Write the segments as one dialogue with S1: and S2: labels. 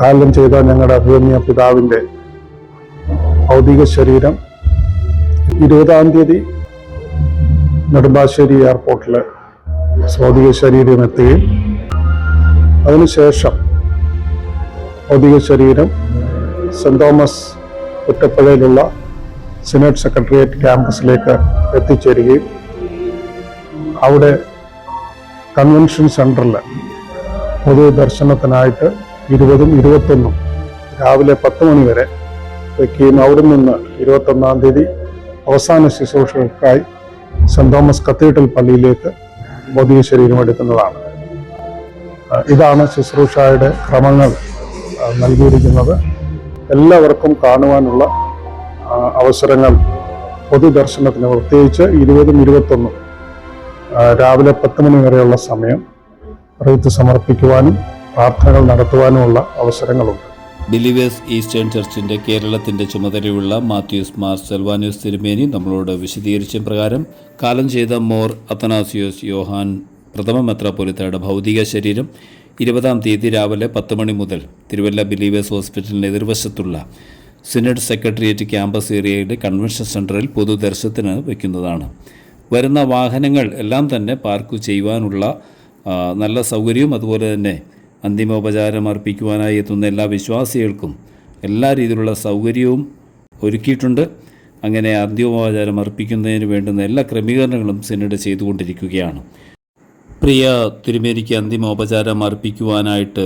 S1: കാലം ചെയ്ത ഞങ്ങളുടെ അഭിമന്യ പിതാവിന്റെ ഭൗതിക ശരീരം ഇരുപതാം തീയതി നെടുമ്പാശ്ശേരി എയർപോർട്ടിൽ ഭൗതിക ശരീരം എത്തുകയും അതിനുശേഷം ഭൗതിക ശരീരം സെന്റ് തോമസ് ഒറ്റപ്പുഴയിലുള്ള സിനറ്റ് സെക്രട്ടേറിയറ്റ് ക്യാമ്പസിലേക്ക് എത്തിച്ചേരുകയും അവിടെ കൺവെൻഷൻ സെന്ററിൽ പൊതു ദർശനത്തിനായിട്ട് ഇരുപതും ഇരുപത്തൊന്നും. രാവിലെ പത്ത് മണി വരെ വയ്ക്കുകയും അവിടെ നിന്ന് ഇരുപത്തൊന്നാം തീയതി അവസാന ശുശ്രൂഷകൾക്കായി സെന്റ് തോമസ് കത്തീഡ്രൽ പള്ളിയിലേക്ക് ഭൗതിക ശരീരം എടുക്കുന്നതാണ് ഇതാണ് ശുശ്രൂഷയുടെ ക്രമങ്ങൾ നൽകിയിരിക്കുന്നത്. എല്ലാവർക്കും കാണുവാനുള്ള അവസരങ്ങൾ പൊതുദർശനത്തിന് പ്രത്യേകിച്ച് ഇരുപതും ഇരുപത്തൊന്നും രാവിലെ പത്ത് മണി വരെയുള്ള സമയം റീത്ത് സമർപ്പിക്കുവാനും പ്രാർത്ഥനകൾ നടത്തുവാനുമുള്ള അവസരങ്ങളുണ്ട്.
S2: ബിലീവേഴ്സ് ഈസ്റ്റേൺ ചർച്ചിന്റെ കേരളത്തിന്റെ ചുമതലയുള്ള മാത്യൂസ് മാർ സെൽവാനിയോസ് തിരുമേനി നമ്മളോട് വിശദീകരിച്ച പ്രകാരം കാലം ചെയ്ത മോർ അത്തനാസിയോസ് യോഹാൻ പ്രഥമ മെത്രാപൊലിത്തയുടെ ഭൗതിക ശരീരം ഇരുപതാം തീയതി രാവിലെ പത്ത് മണി മുതൽ തിരുവല്ല ബിലീവേഴ്സ് ഹോസ്പിറ്റലിന് എതിർവശത്തുള്ള സിനഡ് സെക്രട്ടേറിയറ്റ് ക്യാമ്പസ് ഏരിയയുടെ കൺവെൻഷൻ സെന്ററിൽ പൊതുദർശനത്തിന് വയ്ക്കുന്നതാണ് വരുന്ന വാഹനങ്ങൾ എല്ലാം തന്നെ പാർക്ക് ചെയ്യുവാനുള്ള നല്ല സൗകര്യവും അതുപോലെ തന്നെ അന്തിമോപചാരം അർപ്പിക്കുവാനായി എത്തുന്ന എല്ലാ വിശ്വാസികൾക്കും എല്ലാ രീതിയിലുള്ള സൗകര്യവും ഒരുക്കിയിട്ടുണ്ട്. അങ്ങനെ അന്തിമോപചാരം അർപ്പിക്കുന്നതിന് വേണ്ടുന്ന എല്ലാ ക്രമീകരണങ്ങളും സിനഡ് ചെയ്തുകൊണ്ടിരിക്കുകയാണ്. പ്രിയ തിരുമേനിക്ക് അന്തിമോപചാരം അർപ്പിക്കുവാനായിട്ട്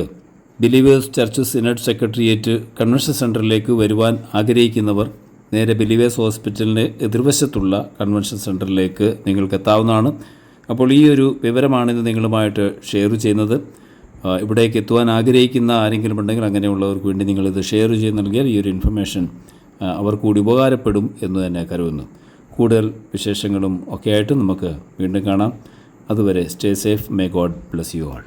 S2: Believers Church synod secretariat convention സെന്ററിലേക്ക് വരുവാൻ ആഗ്രഹിക്കുന്നവർ നേരെ ബിലീവേഴ്സ് ഹോസ്പിറ്റലിന് എതിർവശത്തുള്ള കൺവെൻഷൻ സെന്ററിലേക്ക് നിങ്ങൾക്ക് എത്താവുന്നതാണ്. അപ്പോൾ ഈ ഒരു വിവരമാണിത് നിങ്ങളുമായിട്ട് ഷെയർ ചെയ്യുന്നത്. ഇവിടേക്ക് എത്തുവാൻ ആഗ്രഹിക്കുന്ന ആരെങ്കിലും ഉണ്ടെങ്കിൽ അങ്ങനെയുള്ളവർക്ക് വേണ്ടി നിങ്ങളിത് ഷെയർ ചെയ്ത് നൽകിയാൽ ഈ ഒരു ഇൻഫർമേഷൻ അവർക്ക് കൂടി ഉപകാരപ്പെടും എന്ന് തന്നെ കരുതുന്നു. കൂടുതൽ വിശേഷങ്ങളും ഒക്കെ ആയിട്ട് നമുക്ക് വീണ്ടും കാണാം. അതുവരെ stay safe may God bless you all